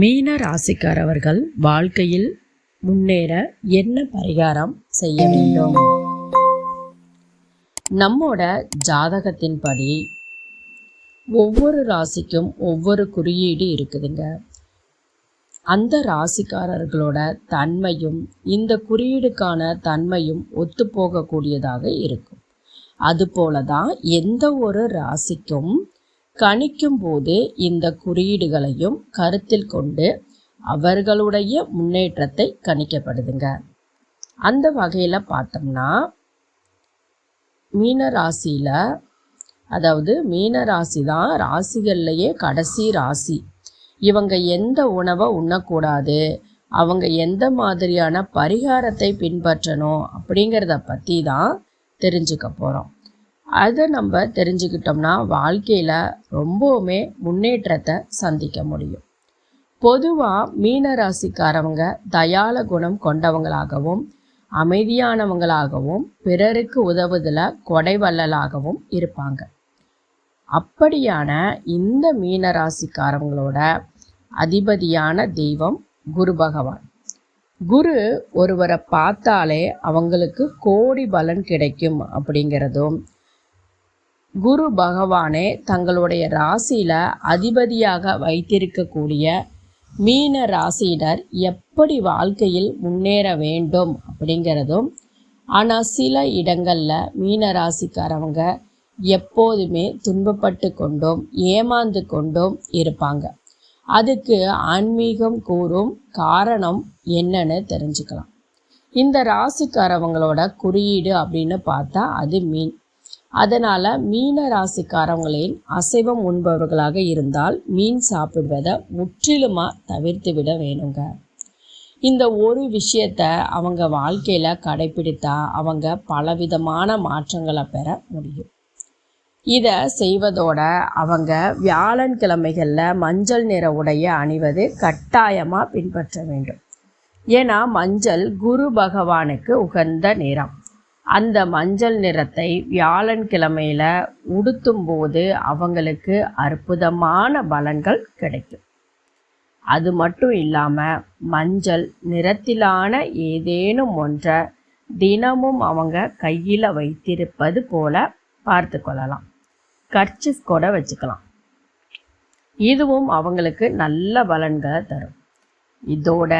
மீன ராசிக்காரவர்கள் வாழ்க்கையில் முன்னேற என்ன பரிகாரம் செய்ய வேண்டும்? நம்மோட ஜாதகத்தின்படி ஒவ்வொரு ராசிக்கும் ஒவ்வொரு குறியீடு இருக்குதுங்க. அந்த ராசிக்காரர்களோட தன்மையும் இந்த குறியீடுக்கான தன்மையும் ஒத்துப்போகக்கூடியதாக இருக்கும். அதுபோல தான் எந்த ஒரு ராசிக்கும் கணிக்கும் போது இந்த குறியீடுகளையும் கருத்தில் கொண்டு அவர்களுடைய முன்னேற்றத்தை கணிக்கப்படுதுங்க. அந்த வகையில் பார்த்தோம்னா மீனராசியில் அதாவது மீனராசி தான் ராசிகள்லையே கடைசி ராசி. இவங்க எந்த உணவை உண்ணக்கூடாது அவங்க எந்த மாதிரியான பரிகாரத்தை பின்பற்றணும் அப்படிங்கிறத பற்றி தான் தெரிஞ்சுக்க போகிறோம் அதை நம்ம தெரிஞ்சுக்கிட்டோம்னா வாழ்க்கையில் ரொம்பவுமே முன்னேற்றத்தை சந்திக்க முடியும். பொதுவாக மீன ராசிக்காரவங்க தயால குணம் கொண்டவங்களாகவும் அமைதியானவங்களாகவும் பிறருக்கு உதவுதில் கொடைவள்ளலாகவும் இருப்பாங்க. அப்படியான இந்த மீன ராசிக்காரவங்களோட அதிபதியான தெய்வம் குரு பகவான். குரு ஒருவரை பார்த்தாலே அவங்களுக்கு கோடி பலன் கிடைக்கும் அப்படிங்கிறதும் குரு பகவானே தங்களுடைய ராசியில் அதிபதியாக வைத்திருக்கக்கூடிய மீன ராசியினர் எப்படி வாழ்க்கையில் முன்னேற வேண்டும் அப்படிங்கிறதும் ஆனால் சில இடங்களில் மீன ராசிக்காரவங்க எப்போதுமே துன்பப்பட்டு கொண்டும் ஏமாந்து கொண்டும் இருப்பாங்க. அதுக்கு ஆன்மீகம் கூறும் காரணம் என்னன்னு தெரிஞ்சுக்கலாம். இந்த ராசிக்காரவங்களோட குறியீடு அப்படின்னு பார்த்தா அது மீன். அதனால் மீன ராசிக்காரவங்களின் அசைவம் உண்பவர்களாக இருந்தால் மீன் சாப்பிடுவதை முற்றிலுமாக தவிர்த்து விட வேணுங்க. இந்த ஒரு விஷயத்த அவங்க வாழ்க்கையில் கடைபிடித்தா அவங்க பலவிதமான மாற்றங்களை பெற முடியும். இதை செய்வதோட அவங்க வியாழன் கிழமைகளில் மஞ்சள் நிற உடைய அணிவது கட்டாயமாக பின்பற்ற வேண்டும். ஏன்னா மஞ்சள் குரு பகவானுக்கு உகந்த நிறம். அந்த மஞ்சள் நிறத்தை வியாழன் கிழமையில் உடுத்தும் போது அவங்களுக்கு அற்புதமான பலன்கள் கிடைக்கும். அது மட்டும் இல்லாமல் மஞ்சள் நிறத்திலான ஏதேனும் ஒன்றை தினமும் அவங்க கையில் வைத்திருப்பது போல பார்த்து கொள்ளலாம். கர்ச்சிஸ் கூட வச்சுக்கலாம். இதுவும் அவங்களுக்கு நல்ல பலன்களை தரும். இதோட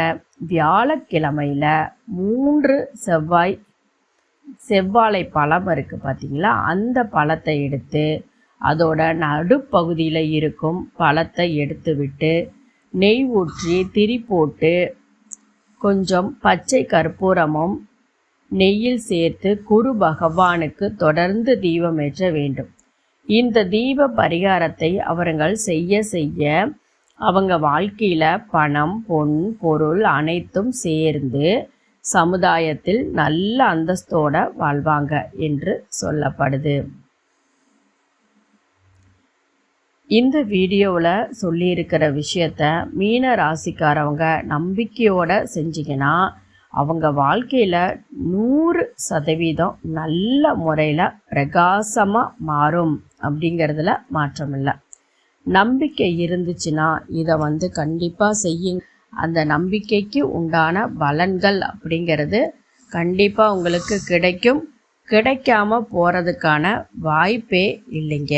வியாழக்கிழமையில் மூன்று செவ்வாய் செவ்வாழை பழம் இருக்குது பார்த்தீங்களா அந்த பழத்தை எடுத்து அதோட நடுப்பகுதியில் இருக்கும் பழத்தை எடுத்து விட்டு நெய் ஊற்றி திரி போட்டு கொஞ்சம் பச்சை கற்பூரமும் நெய்யில் சேர்த்து குரு பகவானுக்கு தொடர்ந்து ஏற்ற வேண்டும். இந்த தீப பரிகாரத்தை அவர்கள் செய்ய செய்ய அவங்க வாழ்க்கையில் பணம் பொன் பொருள் அனைத்தும் சேர்ந்து சமுதாயத்தில் நல்ல அந்தஸ்தோட வாழ்வாங்க என்று சொல்லப்படுது. இந்த வீடியோவில் சொல்லியிருக்கிற விஷயத்த மீன ராசிக்காரவங்க நம்பிக்கையோட செஞ்சிங்கன்னா அவங்க வாழ்க்கையில் நூறு சதவீதம் நல்ல முறையில் பிரகாசமாக மாறும் அப்படிங்கிறதுல மாற்றம் இல்லை நம்பிக்கை இருந்துச்சுன்னா இதை வந்து கண்டிப்பாக செய்யுங்க. அந்த நம்பிக்கைக்கு உண்டான பலன்கள் அப்படிங்கிறது கண்டிப்பாக உங்களுக்கு கிடைக்கும். கிடைக்காம போகிறதுக்கான வாய்ப்பே இல்லைங்க.